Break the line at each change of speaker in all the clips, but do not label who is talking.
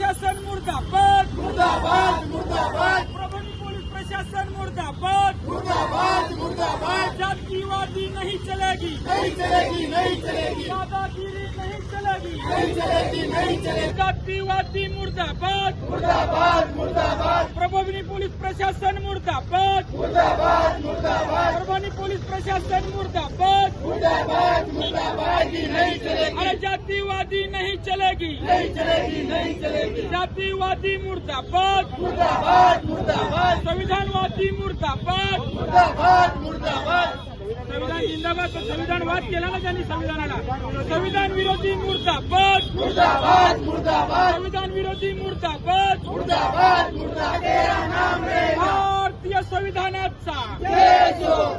प्रशासन मुर्दाबाद.
मुर्दाबाद मुर्दाबाद.
प्रभावी पोलीस प्रशासन मुर्दाबाद.
मुर्दाबाद मुर्दाबाद.
जातिवादी नहीं चलेगी.
नहीं चलेगी नहीं चलेगी.
दादागिरी नहीं चलेगी.
नहीं चलेगी नहीं चलेगी.
जातिवादी मुर्दाबाद.
मुर्दाबाद मुर्दाबाद.
प्रभावी पोलीस प्रशासन मुर्दाबाद.
मुर्दाबाद मुर्दाबाद.
परभणी पोलीस प्रशासन मुर्दाबाद.
मुर्दाबाद मुर्दाबाद. की नहीं चलेगी।
अरे जातिवादी नहीं चलेगी।
नहीं चलेगी नहीं चलेगी।
जातिवादी मुर्दाबाद।
मुर्दाबाद मुर्दाबाद।
संविधानवादी मुर्दाबाद।
मुर्दाबाद मुर्दाबाद।
संविधान जिंदाबाद पण संविधान वाद केला ना त्यांनी संविधानाला? संविधान विरोधी मुर्दाबाद।
मुर्दाबाद मुर्दाबाद।
संविधान विरोधी मुर्दाबाद।
मुर्दाबाद मुर्दाबाद। तेरा नाम
भारतीय संविधानाचा।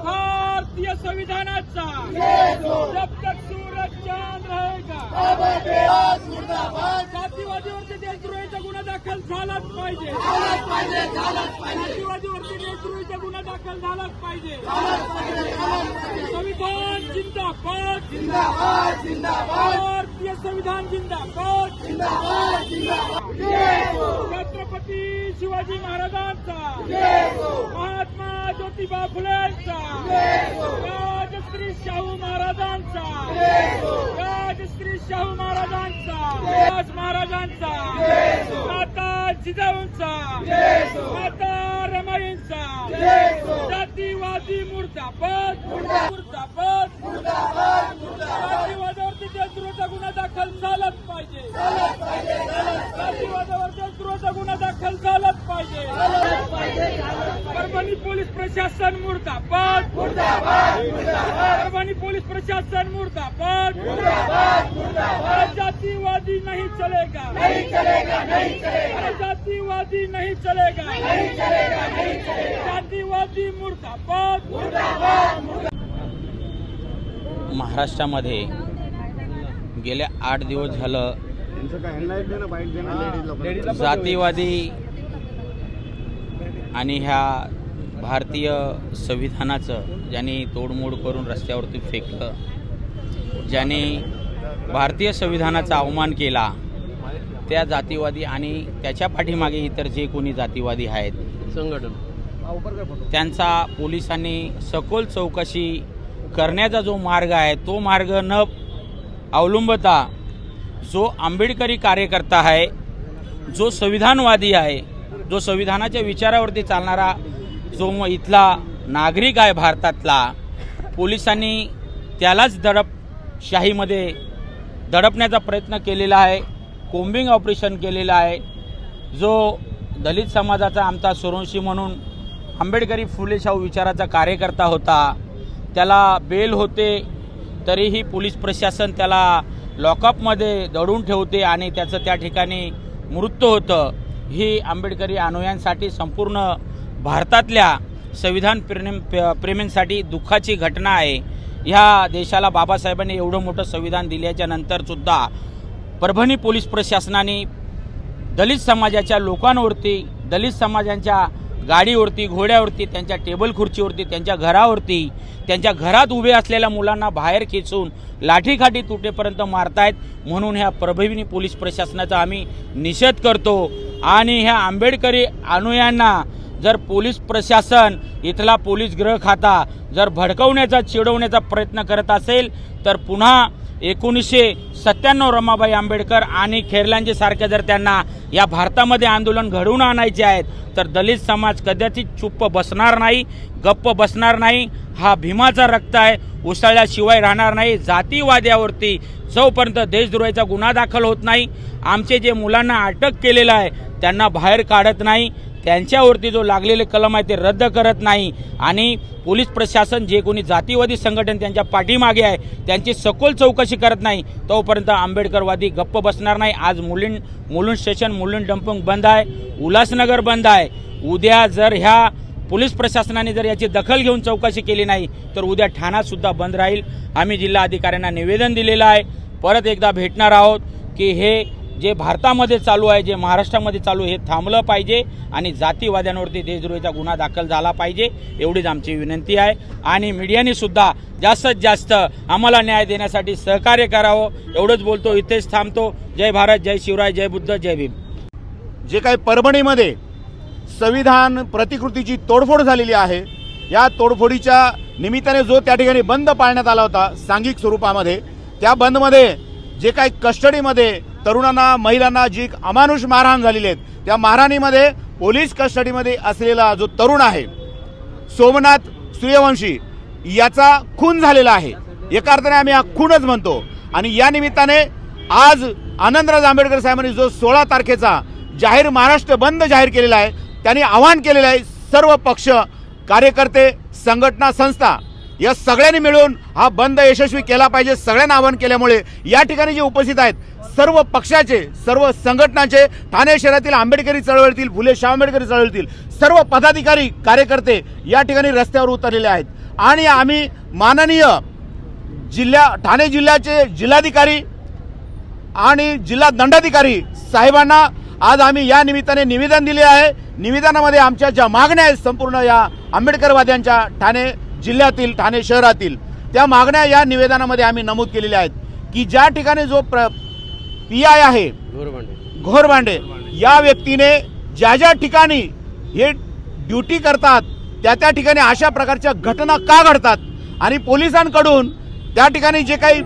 भारतीय संविधानाचा
देश हो
जब तक सूरज चांद रहेगा
मुर्दाबाद मुर्दाबाद
जातीवादीवरती देशद्रोहीचा गुन्हा दाखल झालाच पाहिजे. जातीवादीवरती देशद्रोहीचा गुन्हा दाखल झालाच पाहिजे. संविधान जिंदाबाद.
जिंदाबाद जिंदाबाद.
भारतीय संविधान जिंदाबाद.
जिंदाबाद हो.
छत्रपती शिवाजी महाराजांचा.
हो.
महात्मा ज्योतिबा फुलेंचा.
हो.
राजश्री शाहू महाराजांचा. राजश्री शाहू महाराजांचा महाराजांचा माता जिजाऊंचा माता रमाईंचा जातीवादी मुर्दाबाद
मुर्दा-
मुर्दाबाद जातीवादावरती देशद्रोहाचा गुन्हा दाखल झालाच पाहिजे.
झालाच पाहिजे
देशद्रोहाचा गुन्हा दाखल झालाच पाहिजे. प्रशासन मुर्दाबाद.
मुर्दाबाद मुर्दाबाद.
परभणी पोलीस प्रशासन मुर्दाबाद.
मुर्दाबाद मुर्दाबाद.
जातीवादी नहीं चलेगा.
नहीं चलेगा नहीं चलेगा.
जातीवादी नहीं चलेगा.
नहीं चलेगा नहीं चलेगा.
जातीवादी मुर्दाबाद.
मुर्दाबाद
महाराष्ट्रामध्ये गेल्या आठ दिवस झालं जातीवादी आणि ह्या भारतीय संविधानाचं ज्यांनी तोडमोड करून रस्त्यावरती फेकलं ज्यांनी भारतीय संविधानाचा अवमान केला त्या जातीवादी आणि त्याच्या पाठीमागे इतर जे कोणी जातीवादी आहेत संघटन. त्यांचा पोलिसांनी सखोल चौकशी करण्याचा जो मार्ग आहे तो मार्ग न अवलंबता जो आंबेडकरी कार्यकर्ता आहे जो संविधानवादी आहे जो संविधानाच्या विचारावरती चालणारा जो मग इथला नागरिक आहे भारतातला पोलिसांनी त्यालाच दडपशाहीमध्ये दडपण्याचा प्रयत्न केलेला आहे कोम्बिंग ऑपरेशन केलेलं आहे. जो दलित समाजाचा आमचा सुरवंशी म्हणून आंबेडकरी फुले शाहू विचाराचा कार्यकर्ता होता त्याला बेल होते तरीही पोलीस प्रशासन त्याला लॉकअपमध्ये दडून ठेवते आणि त्याचं त्या ठिकाणी मृत्यू होतं. ही आंबेडकरी अनुयांसाठी संपूर्ण भारतातल्या संविधान प्रेम प्रेमींसाठी दुःखाची घटना आहे. ह्या देशाला बाबासाहेबांनी एवढं मोठं संविधान दिल्याच्या नंतरसुद्धा परभणी पोलीस प्रशासनाने दलित समाजाच्या लोकांवरती दलित समाजांच्या गाडीवरती घोड्यावरती त्यांच्या टेबल खुर्चीवरती त्यांच्या घरावरती त्यांच्या घरात उभे असलेल्या मुलांना बाहेर खेचून लाठीखाठी तुटेपर्यंत मारतायत म्हणून ह्या प्रभविनी पोलीस प्रशासनाचा आम्ही निषेध करतो. आणि ह्या आंबेडकरी अनुयांना जर पोलीस प्रशासन इथला पोलीस गृह खाता जर भडकवण्याचा चिडवण्याचा प्रयत्न करत असेल तर पुन्हा एकोणीसशे सत्त्याण्णव रमाबाई आंबेडकर आणि खेरलांजे सारख्या जर त्यांना या भारतामध्ये आंदोलन घडवून आणायचे आहेत तर दलित समाज कदाचित चुप्प बसणार नाही गप्प बसणार नाही हा भीमाचा रक्त आहे उसळल्याशिवाय राहणार नाही जातीवाद्यावरती जोपर्यंत देशद्रोहाचा गुन्हा दाखल होत नाही आमचे जे मुलांना अटक केलेलं आहे त्यांना बाहेर काढत नाही त्यांच्यावरती जो लागलेले कलम आहे ते रद्द करत नाही. आणि पोलीस प्रशासन जे कोणी जातीवादी संघटन त्यांच्या पाठीमागे आहे त्यांची सखोल चौकशी करत नाही तोपर्यंत आंबेडकरवादी गप्प बसणार नाही. आज मुलीं मुलुंड स्टेशन मुलुंड डंपिंग बंद आहे उल्हासनगर बंद आहे. उद्या जर ह्या पोलीस प्रशासनाने जर याची दखल घेऊन चौकशी केली नाही तर उद्या ठाणासुद्धा बंद राहील. आम्ही जिल्हा अधिकाऱ्यांना निवेदन दिलेलं आहे. परत एकदा भेटणार आहोत की हे जे भारतामध्ये चालू आहे जे महाराष्ट्रामध्ये चालू आहे हे थांबलं पाहिजे आणि जातीवाद्यांवरती देशद्रोहीचा गुन्हा दाखल झाला पाहिजे एवढीच आमची विनंती आहे. आणि मीडियाने सुद्धा जास्तीत जास्त आम्हाला न्याय देण्यासाठी सहकार्य करावं एवढंच बोलतो इथेच थांबतो. जय भारत जय शिवराय जय बुद्ध जय भीम.
जे काही परभणीमध्ये संविधान प्रतिकृतीची तोडफोड झालेली आहे या तोडफोडीच्या निमित्ताने जो त्या ठिकाणी बंद पाळण्यात आला होता सांघिक स्वरूपामध्ये त्या बंदमध्ये जे काही कस्टडीमध्ये तरुणांना महिलांना जी अमानुष मारहाण झालेली आहेत त्या मारहाणीमध्ये पोलीस कस्टडीमध्ये असलेला जो तरुण आहे सोमनाथ सूर्यवंशी याचा खून झालेला आहे. एका अर्थाने आम्ही हा खूनच म्हणतो. आणि या निमित्ताने आज आनंदराज आंबेडकर साहेबांनी जो सोळा तारखेचा जाहीर महाराष्ट्र बंद जाहीर केलेला आहे त्यांनी आवाहन केलेलं आहे सर्व पक्ष कार्यकर्ते संघटना संस्था या सगळ्यांनी मिळून हा बंद यशस्वी केला पाहिजे सगळ्यांना आवाहन केल्यामुळे. या ठिकाणी जे उपस्थित आहेत सर्व पक्षाचे सर्व संघटनाचे ठाणे शहरातील आंबेडकरी चळवळीतील फुले शाह आंबेडकरी चळवळीतील सर्व पदाधिकारी कार्यकर्ते या ठिकाणी रस्त्यावर उतरलेले आहेत. आणि आम्ही माननीय जिल्ह्या ठाणे जिल्ह्याचे जिल्हाधिकारी आणि जिल्हा दंडाधिकारी साहेबांना आज आम्ही या निमित्ताने निवेदन दिले आहे. निवेदनामध्ये आमच्या ज्या मागण्या आहेत संपूर्ण या आंबेडकरवाद्यांच्या ठाणे जिल्ह्यातील ठाणे शहरातील त्या मागण्या या निवेदनामध्ये आम्ही नमूद केलेल्या आहेत की ज्या ठिकाणी जो प्र पी आय आहे घोरबांडे या व्यक्तीने ज्या ज्या ठिकाणी हे ड्युटी करतात त्या त्या ठिकाणी अशा प्रकारच्या घटना का घडतात आणि पोलिसांकडून त्या ठिकाणी जे काही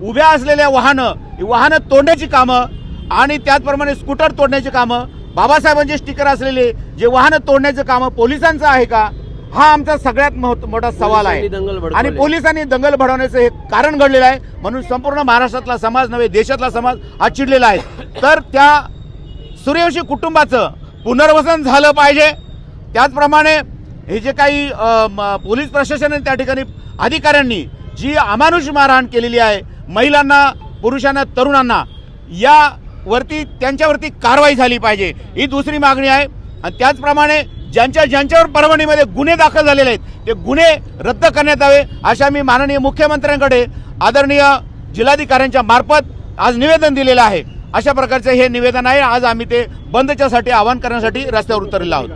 उभ्या असलेल्या वाहनं वाहनं तोडण्याची कामं आणि त्याचप्रमाणे स्कूटर तोडण्याची कामं बाबासाहेबांचे स्टिकर असलेले जे वाहनं तोडण्याचं कामं पोलिसांचं आहे का? हा आमचा सगळ्यात मोठा सवाल आहे. आणि पोलिसांनी दंगल भडवण्याचं हे कारण घडलेलं आहे. म्हणून संपूर्ण महाराष्ट्रातला समाज नव्हे देशातला समाज हा चिडलेला आहे. तर त्या सूर्यवंशी कुटुंबाचं पुनर्वसन झालं पाहिजे. त्याचप्रमाणे हे जे काही पोलीस प्रशासनाने त्या ठिकाणी अधिकाऱ्यांनी जी अमानुष मारहाण केलेली आहे महिलांना पुरुषांना तरुणांना यावरती त्यांच्यावरती कारवाई झाली पाहिजे. ही दुसरी मागणी आहे. आणि त्याचप्रमाणे ज्यांच्या ज्यांच्यावर परभणीमध्ये गुन्हे दाखल झालेले आहेत ते गुन्हे रद्द करण्यात यावे अशा मी माननीय मुख्यमंत्र्यांकडे आदरणीय जिल्हाधिकाऱ्यांच्या मार्फत आज निवेदन दिलेलं आहे. अशा प्रकारचं हे निवेदन आहे. आज आम्ही ते बंदच्यासाठी आवाहन करण्यासाठी रस्त्यावर उतरलेलो आहोत.